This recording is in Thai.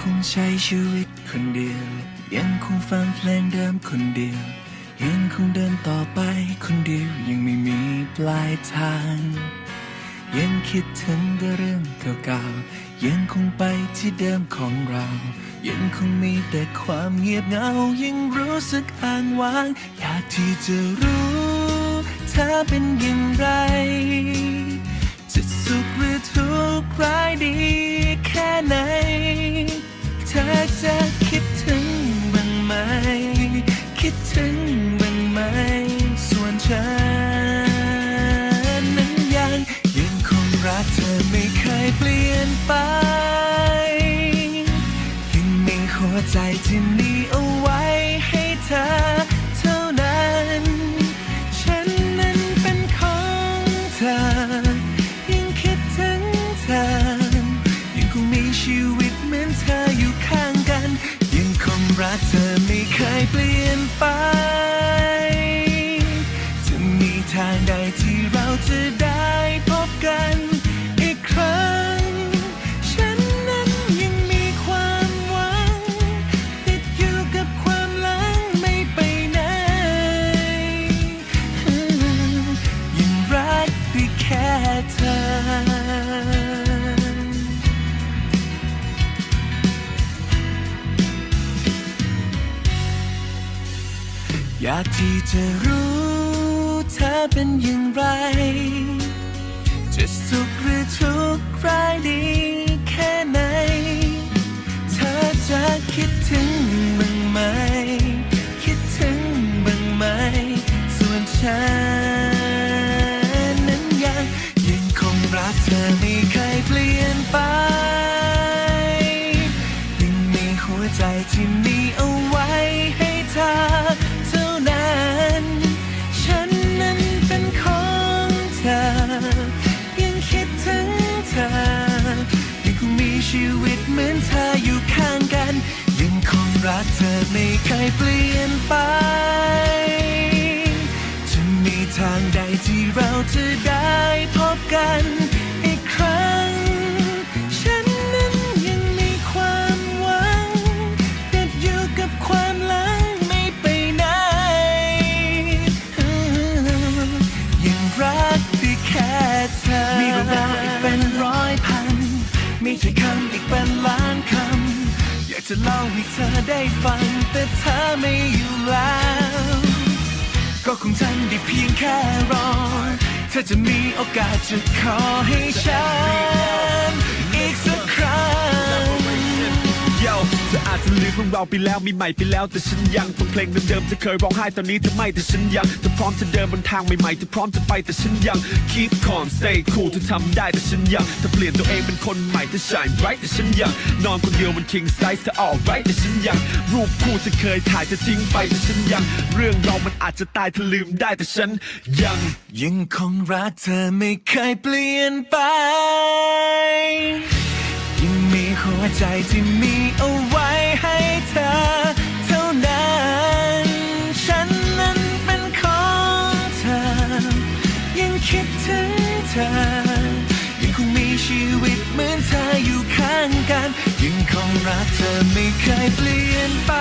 คงใช้ชีวิตคนเดียว ยังคงฟังเพลงเดิมคนเดียว ยังคงเดินต่อไปคนเดียว ยังไม่มีปลายทาง ยังคิดถึงแต่เรื่องเก่าๆ ยังคงไปที่เดิมของเรา ยังคงมีแต่ความเงียบเหงา ยังรู้สึกอ้างว้าง อยากที่จะรู้เธอเป็นอย่างไรจะสุขหรือทุกข์ร้ายดีแค่ไหน อจะคิดถึงบ้างไหม คิดถึงบ้างไหม ส่วนฉันนั้นยังยังคงรักเธอไม่เคยเปลี่ยนไป ยังมีหัวใจที่มี ไอยากที่จะรู้เธอเป็นอย่างไร จะสุขหรือทุกข์ร้ายดีแค่ไหน เธอจะคิดถึงบ้างไหม คิดถึงบ้างไหม ส่วนฉันนั้นยังยังคงรักเธอไม่เคย ชีวิตเหมือนเธออยู่ข้างกัน ยังคงรักเธอไม่เคยเปลี่ยนไป จะมีทางใดที่เราจะได้พบกันอีกครั้ง ฉันนั้นยังมีความหวังติดอยู่กับความหลังไม่ไปไหน ยังรักได้แค่เธอมีเรื่องราว มีถ้อยคำอีกเป็นล้านคำ อยากจะเล่าให้เธอได้ฟัง แต่เธอไม่อยู่แล้ว ก็คงทำได้เพียงแค่รอ เธอจะมีโอกาสจะขอให้ฉัน เธออาจจะลืมเรื่องเราไปแล้วมีใหม่ไปแล้ว แต่ฉันยังฟังเพลงเดิมๆเธอเคยร้องไห้ตอนนี้เธอไม่แต่ฉันยังเธอพร้อมจะเดินบนทางใหม่ๆเธอพร้อมจะไปแต่ฉันยัง keep calm stay cool เธอทำได้แต่ฉันยังเธอเปลี่ยนตัวเองเป็นคนใหม่เธอ shine bright แต่ฉันยังนอนคนเดียวบน king size เธอ alright แต่ฉันยัง รูปคู่เธอเคยถ่ายเธอทิ้งไปแต่ฉันยัง เรื่องเรามันอาจจะตายเธอลืมได้แต่ฉันยัง ยังคงรักเธอไม่เคยเปลี่ยนไป ยังมีหัวใจที่มีเอาไว้ คิดถึงเธอ ยังคงมีชีวิตเหมือนเธออยู่ข้างกัน ยังคงรักเธอไม่เคยเปลี่ยนไป